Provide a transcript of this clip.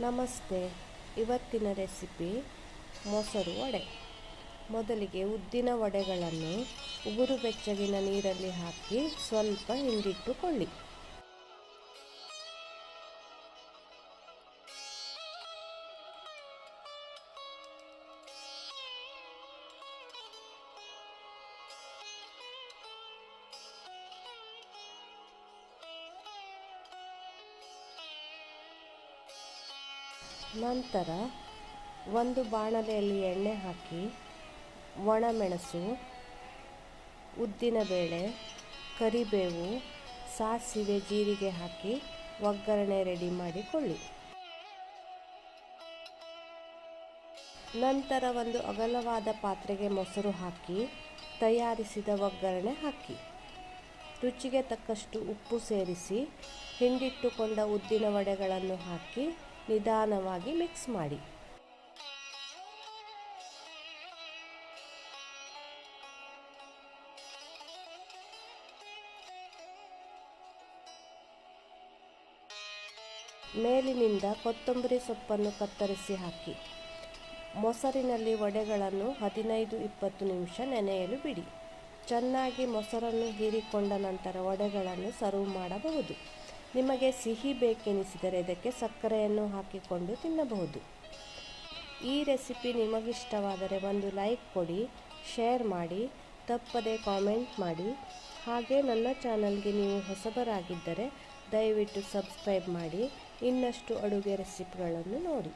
ನಮಸ್ತೆ. ಇವತ್ತಿನ ರೆಸಿಪಿ ಮೊಸರು ವಡೆ. ಮೊದಲಿಗೆ ಉದ್ದಿನ ವಡೆಗಳನ್ನು ಉಗುರು ಬೆಚ್ಚಗಿನ ನೀರಲ್ಲಿ ಹಾಕಿ ಸ್ವಲ್ಪ ಹಿಂಡಿಟ್ಟುಕೊಳ್ಳಿ. ನಂತರ ಒಂದು ಬಾಣಲೆಯಲ್ಲಿ ಎಣ್ಣೆ ಹಾಕಿ ಒಣಮೆಣಸು ಉದ್ದಿನಬೇಳೆ ಕರಿಬೇವು, ಸಾಸಿವೆ, ಜೀರಿಗೆ ಹಾಕಿ ಒಗ್ಗರಣೆ ರೆಡಿ ಮಾಡಿಕೊಳ್ಳಿ. ನಂತರ ಒಂದು ಅಗಲವಾದ ಪಾತ್ರೆಗೆ ಮೊಸರು ಹಾಕಿ, ತಯಾರಿಸಿದ ಒಗ್ಗರಣೆ ಹಾಕಿ. ರುಚಿಗೆ ತಕ್ಕಷ್ಟು ಉಪ್ಪು ಸೇರಿಸಿ, ಹಿಂಡಿಟ್ಟುಕೊಂಡ ಉದ್ದಿನ ವಡೆಗಳನ್ನು ಹಾಕಿ ನಿಧಾನವಾಗಿ ಮಿಕ್ಸ್ ಮಾಡಿ. ಮೇಲಿನಿಂದ ಕೊತ್ತಂಬರಿ ಸೊಪ್ಪನ್ನು ಕತ್ತರಿಸಿ ಹಾಕಿ. ಮೊಸರಿನಲ್ಲಿ ವಡೆಗಳನ್ನು ಹದಿನೈದು ಇಪ್ಪತ್ತು ನಿಮಿಷ ನೆನೆಯಲು ಬಿಡಿ. ಚೆನ್ನಾಗಿ ಮೊಸರನ್ನು ಹೀರಿಕೊಂಡ ನಂತರ ವಡೆಗಳನ್ನು ಸರ್ವ್ ಮಾಡಬಹುದು. ನಿಮಗೆ ಸಿಹಿ ಬೇಕೆನಿಸಿದರೆ ಇದಕ್ಕೆ ಸಕ್ಕರೆಯನ್ನು ಹಾಕಿಕೊಂಡು ತಿನ್ನಬಹುದು. ಈ ರೆಸಿಪಿ ನಿಮಗಿಷ್ಟವಾದರೆ ಒಂದು ಲೈಕ್ ಕೊಡಿ, ಶೇರ್ ಮಾಡಿ, ತಪ್ಪದೆ ಕಾಮೆಂಟ್ ಮಾಡಿ. ಹಾಗೆ ನನ್ನ ಚಾನಲ್ಗೆ ನೀವು ಹೊಸಬರಾಗಿದ್ದರೆ ದಯವಿಟ್ಟು ಸಬ್ಸ್ಕ್ರೈಬ್ ಮಾಡಿ. ಇನ್ನಷ್ಟು ಅಡುಗೆ ರೆಸಿಪಿಗಳನ್ನು ನೋಡಿ.